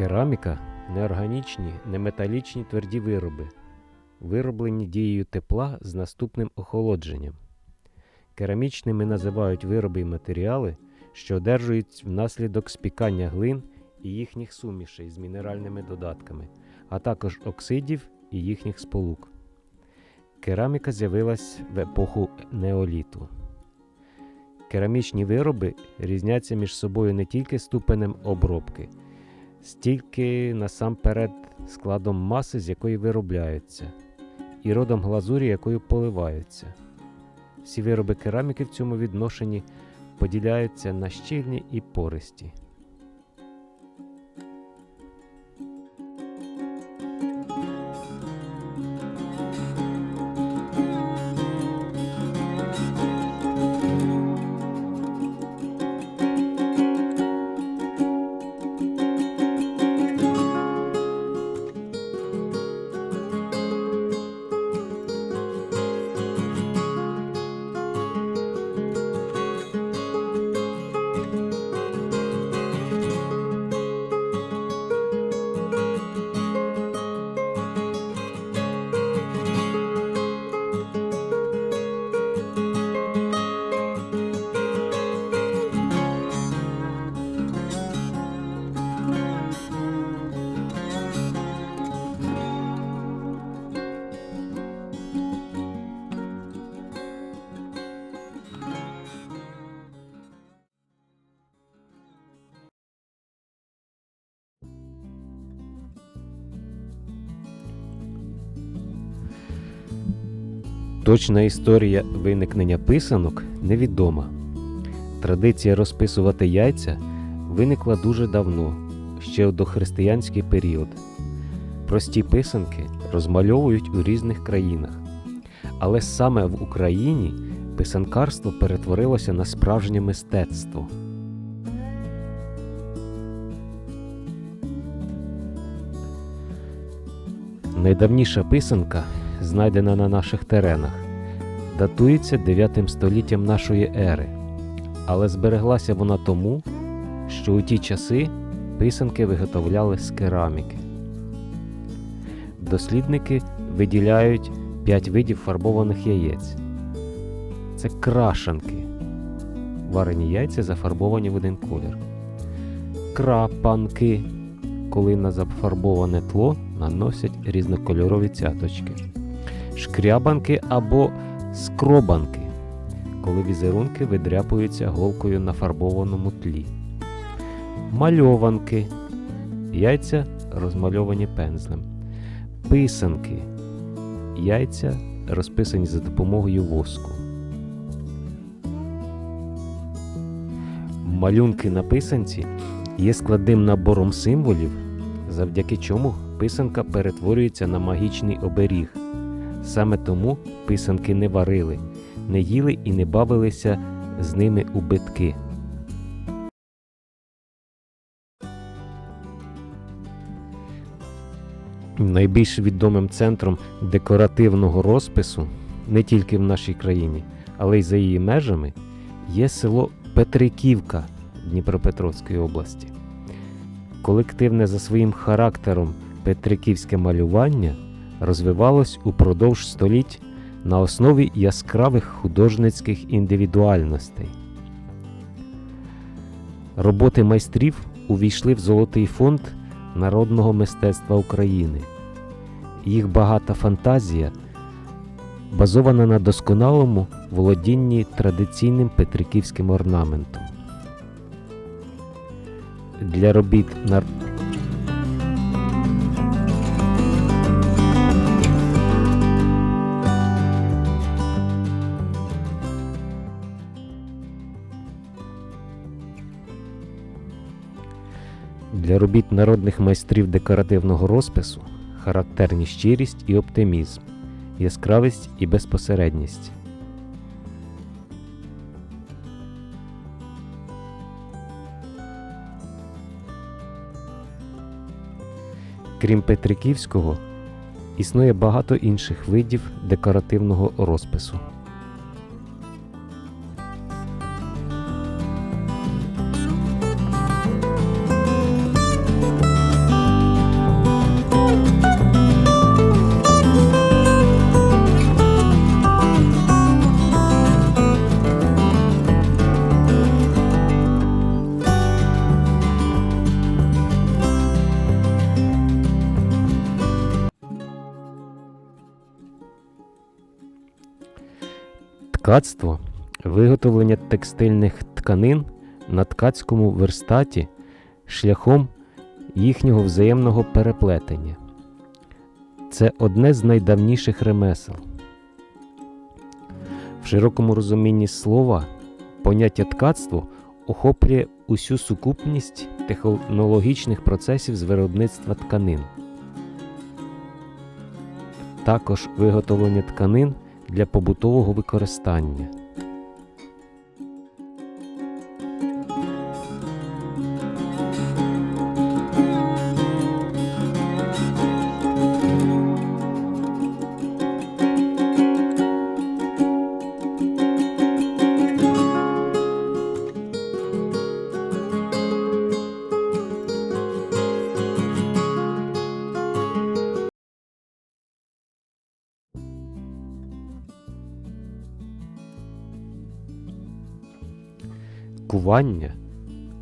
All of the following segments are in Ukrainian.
Кераміка неорганічні, неметалічні тверді вироби, вироблені дією тепла з наступним охолодженням. Керамічними називають вироби і матеріали, що одержують внаслідок спікання глин і їхніх сумішей з мінеральними додатками, а також оксидів і їхніх сполук. Кераміка з'явилась в епоху неоліту. Керамічні вироби різняться між собою не тільки ступенем обробки, стільки насамперед складом маси, з якої виробляються, і родом глазурі, якою поливаються. Всі вироби кераміки в цьому відношенні поділяються на щільні і пористі. Точна історія виникнення писанок невідома. Традиція розписувати яйця виникла дуже давно, ще у дохристиянський період. Прості писанки розмальовують у різних країнах. Але саме в Україні писанкарство перетворилося на справжнє мистецтво. Найдавніша писанка, знайдена на наших теренах, датується 9 століттям нашої ери, але збереглася вона тому, що у ті часи писанки виготовляли з кераміки. Дослідники виділяють 5 видів фарбованих яєць. Це крашанки. Варені яйця зафарбовані в один колір. Крапанки, коли на зафарбоване тло наносять різнокольорові цяточки. Шкрябанки або скробанки, коли візерунки видряпуються голкою на фарбованому тлі. Мальованки. Яйця розмальовані пензлем. Писанки. Яйця розписані за допомогою воску. Малюнки на писанці є складним набором символів, завдяки чому писанка перетворюється на магічний оберіг. Саме тому писанки не варили, не їли і не бавилися з ними у битки. Найбільш відомим центром декоративного розпису не тільки в нашій країні, але й за її межами є село Петриківка Дніпропетровської області. Колективне за своїм характером петриківське малювання розвивалось упродовж століть на основі яскравих художницьких індивідуальностей. Роботи майстрів увійшли в Золотий фонд народного мистецтва України. Їх багата фантазія базована на досконалому володінні традиційним петриківським орнаментом. Для робіт на Для робіт народних майстрів декоративного розпису характерні щирість і оптимізм, яскравість і безпосередність. Крім Петриківського, існує багато інших видів декоративного розпису. Ткацтво виготовлення текстильних тканин на ткацькому верстаті шляхом їхнього взаємного переплетення. Це одне з найдавніших ремесел. В широкому розумінні слова поняття ткацтво охоплює усю сукупність технологічних процесів з виробництва тканин. Також виготовлення тканин для побутового використання. Кування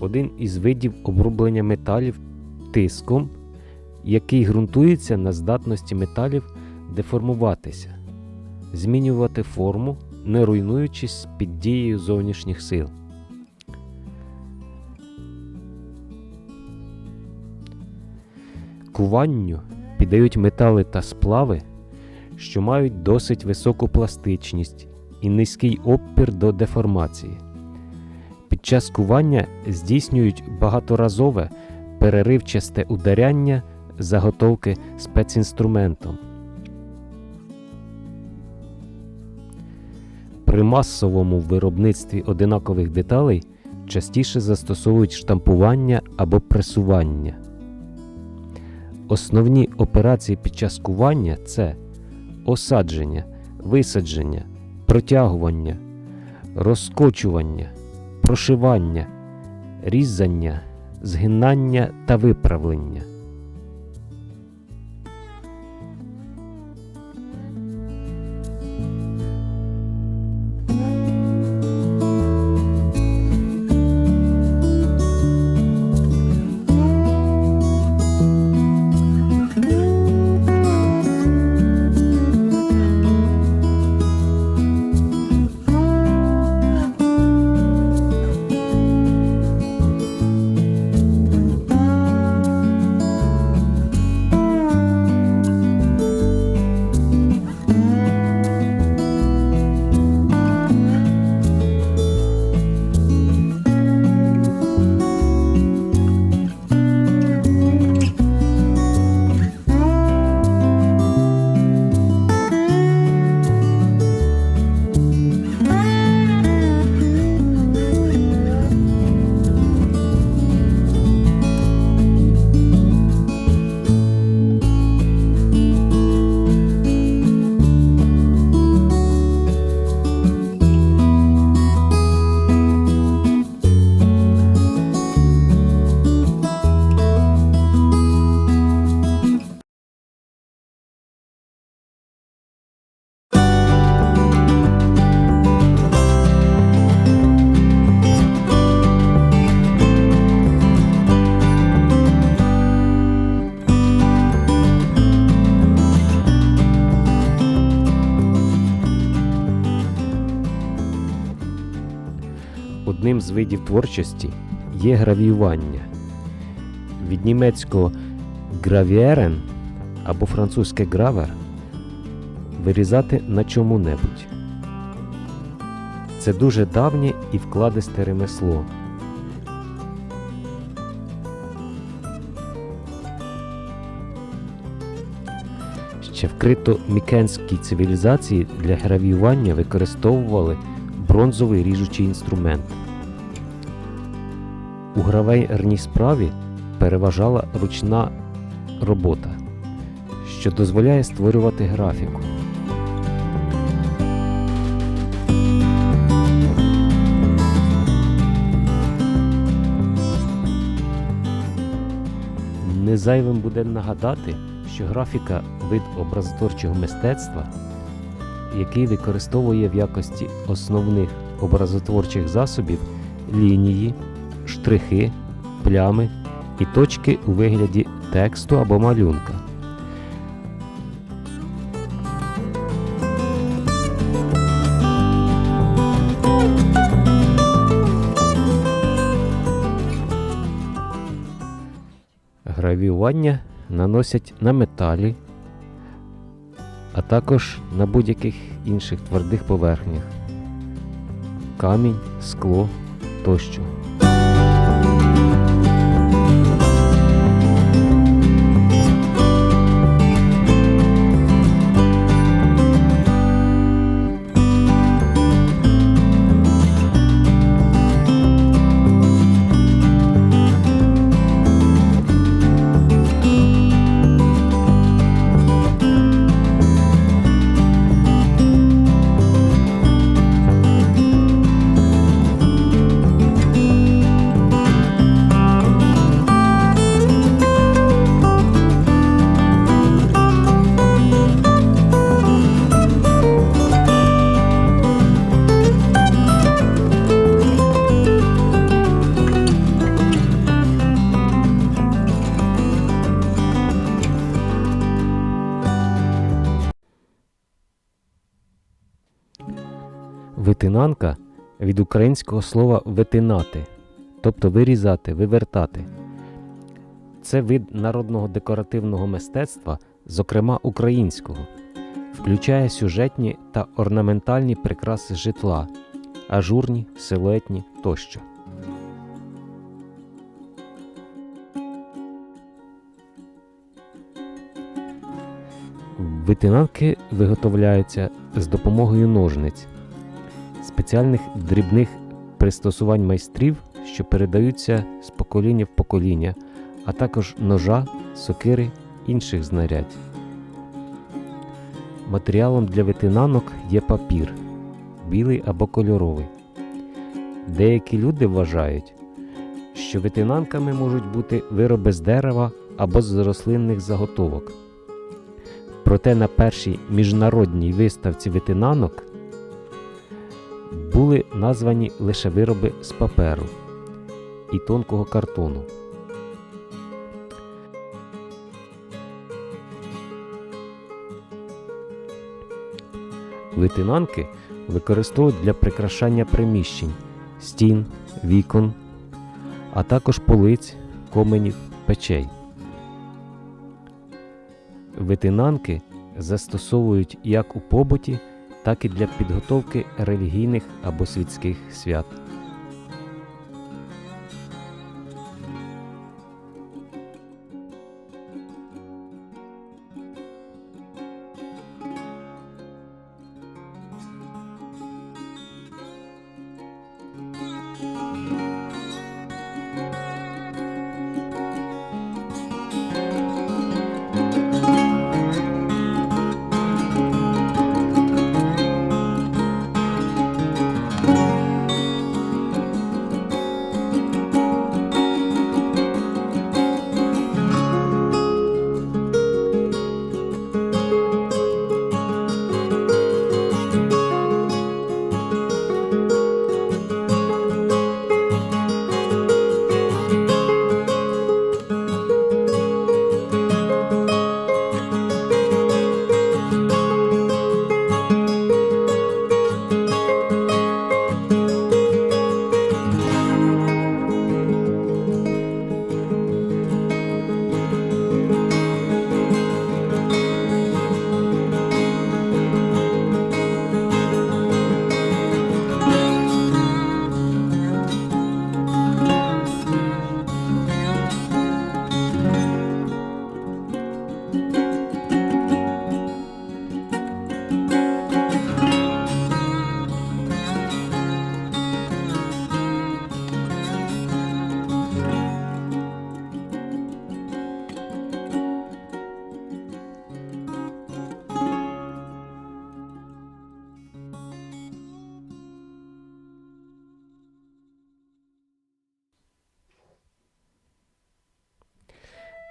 один із видів обрублення металів тиском, який ґрунтується на здатності металів деформуватися, змінювати форму, не руйнуючись під дією зовнішніх сил. Куванню піддають метали та сплави, що мають досить високу пластичність і низький опір до деформації. Під час кування здійснюють багаторазове переривчасте ударяння заготовки спецінструментом. При масовому виробництві одинакових деталей частіше застосовують штампування або пресування. Основні операції під час кування це осадження, висадження, протягування, розкочування прошивання, різання, згинання та виправлення. Одним з видів творчості є гравіювання. Від німецького гравіерен або французьке гравер вирізати на чому-небудь. Це дуже давнє і вкладисте ремесло. Ще вкрито мікенській цивілізації для гравіювання використовували бронзовий ріжучий інструмент. У гравейерній справі переважала ручна робота, що дозволяє створювати графіку. Незайвим буде нагадати, що графіка вид образотворчого мистецтва, який використовує в якості основних образотворчих засобів лінії, штрихи, плями і точки у вигляді тексту або малюнка. Гравіювання наносять на металі, а також на будь-яких інших твердих поверхнях камінь, скло тощо. Від українського слова витинати, тобто вирізати, вивертати. Це вид народного декоративного мистецтва, зокрема українського, включає сюжетні та орнаментальні прикраси житла, ажурні, силуетні тощо. Витинанки виготовляються з допомогою ножниць, спеціальних дрібних пристосувань майстрів, що передаються з покоління в покоління, а також ножа, сокири інших знарядь. Матеріалом для витинанок є папір, білий або кольоровий. Деякі люди вважають, що витинанками можуть бути вироби з дерева або з рослинних заготовок. Проте на першій міжнародній виставці витинанок були названі лише вироби з паперу і тонкого картону. Витинанки використовують для прикрашання приміщень, стін, вікон, а також полиць, коменів, печей. Витинанки застосовують як у побуті, так і для підготовки релігійних або світських свят.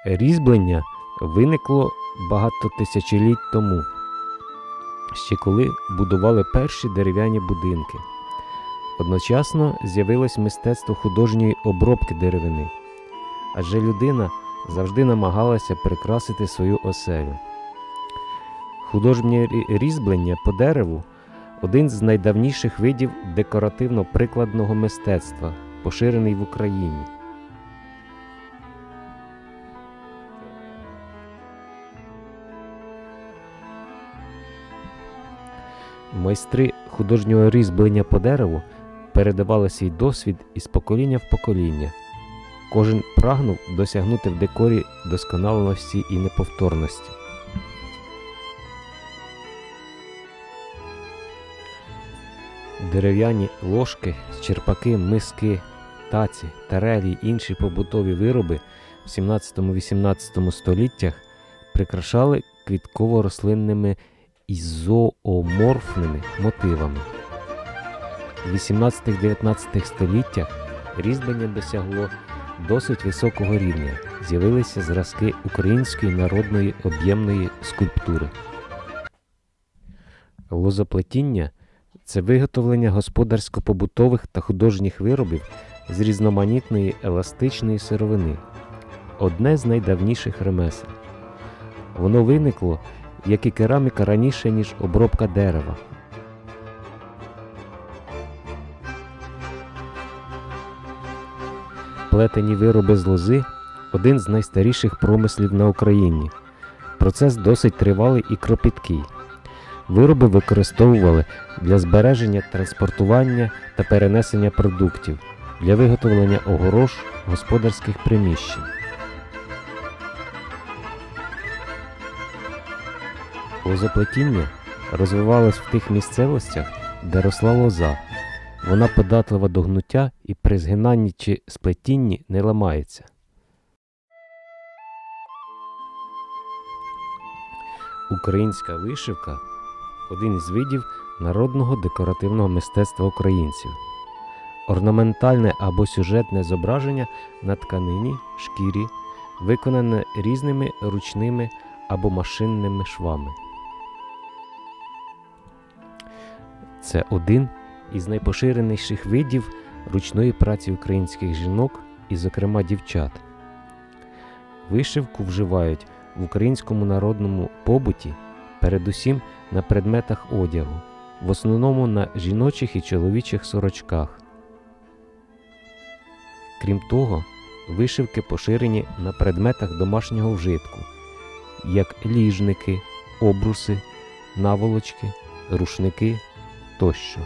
Різьблення виникло багато тисячоліть тому, ще коли будували перші дерев'яні будинки. Одночасно з'явилось мистецтво художньої обробки деревини, адже людина завжди намагалася прикрасити свою оселю. Художнє рі- різьблення по дереву один з найдавніших видів декоративно-прикладного мистецтва, поширений в Україні. Майстри художнього різьблення по дереву передавали свій досвід із покоління в покоління. Кожен прагнув досягнути в декорі досконалості і неповторності. Дерев'яні ложки, черпаки, миски, таці, тарелі й інші побутові вироби в 17-18 століттях прикрашали квітково-рослинними і зооморфними мотивами. У 18-19 століттях різьблення досягло досить високого рівня. З'явилися зразки української народної об'ємної скульптури. Лозоплетіння це виготовлення господарсько-побутових та художніх виробів з різноманітної еластичної сировини. Одне з найдавніших ремесел. Воно виникло, як і кераміка раніше, ніж обробка дерева. Плетені вироби з лози один з найстаріших промислів на Україні. Процес досить тривалий і кропіткий. Вироби використовували для збереження, транспортування та перенесення продуктів, для виготовлення огорож господарських приміщень. Лозоплетіння розвивалось в тих місцевостях, де росла лоза. Вона податлива до гнуття і при згинанні чи сплетінні не ламається. Українська вишивка один із видів народного декоративного мистецтва українців. Орнаментальне або сюжетне зображення на тканині, шкірі, виконане різними ручними або машинними швами. Це один із найпоширеніших видів ручної праці українських жінок і, зокрема, дівчат. Вишивку вживають в українському народному побуті, передусім на предметах одягу, в основному на жіночих і чоловічих сорочках. Крім того, вишивки поширені на предметах домашнього вжитку, як ліжники, обруси, наволочки, рушники тощо.